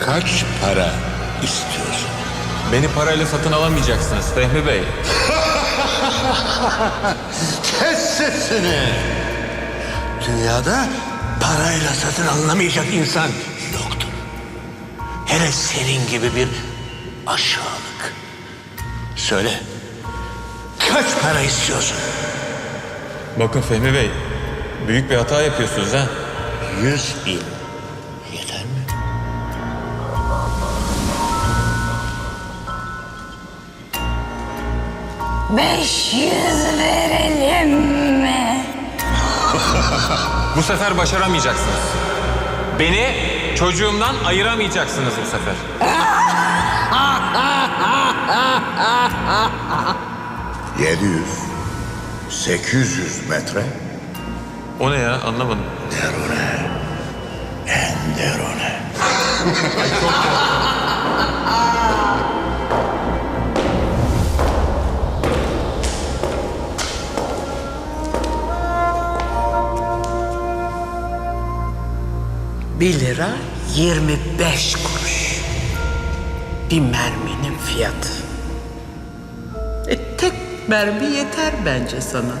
Kaç para istiyorsun? Beni parayla satın alamayacaksınız Fehmi Bey. Kes sesini! Dünyada parayla satın alınamayacak insan yoktur. Hele senin gibi bir aşağılık. Söyle, kaç para istiyorsun? Bakın Fehmi Bey, büyük bir hata yapıyorsunuz ha. Yüz bin. 500 verelim mi? bu sefer başaramayacaksınız. Beni çocuğumdan ayıramayacaksınız bu sefer. Yedi yüz, sekiz yüz metre. O ne ya anlamadım. Derone, en derone. Ay, çok Bir lira 25 kuruş. Bir merminin fiyatı. E, tek mermi yeter bence sana.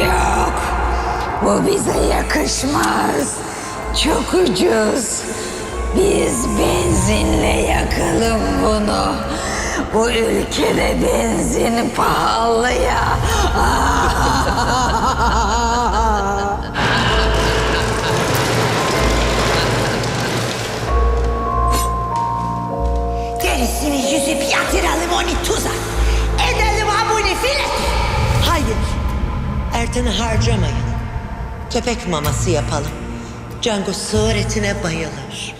Yok. Bu bize yakışmaz. Çok ucuz. Biz benzinle yakalım bunu. Bu ülkede benzin pahalı ya. Gerisini yüzüp yatıralım onu tuza. Edelim abone filet. Hayır. Ertan'ı harcamayın. Köpek maması yapalım. Cango sığır etine bayılır.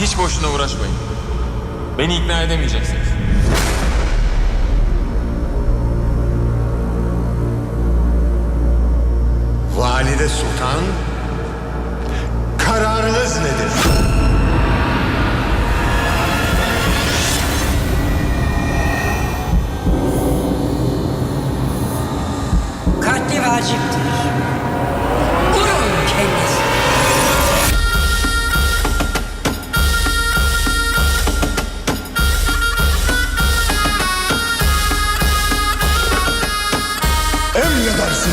Hiç boşuna uğraşmayın. Beni ikna edemeyeceksiniz. Valide Sultan, kararınız nedir? Katli vaciptir.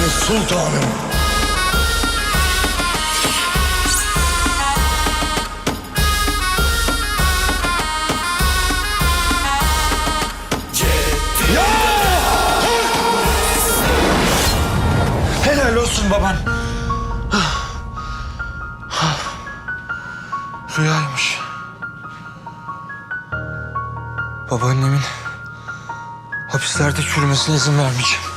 Emredersiniz sultanım. Helal olsun baban. Rüyaymış. Babaannemin hapislerde çürümesine izin vermeyeceğim.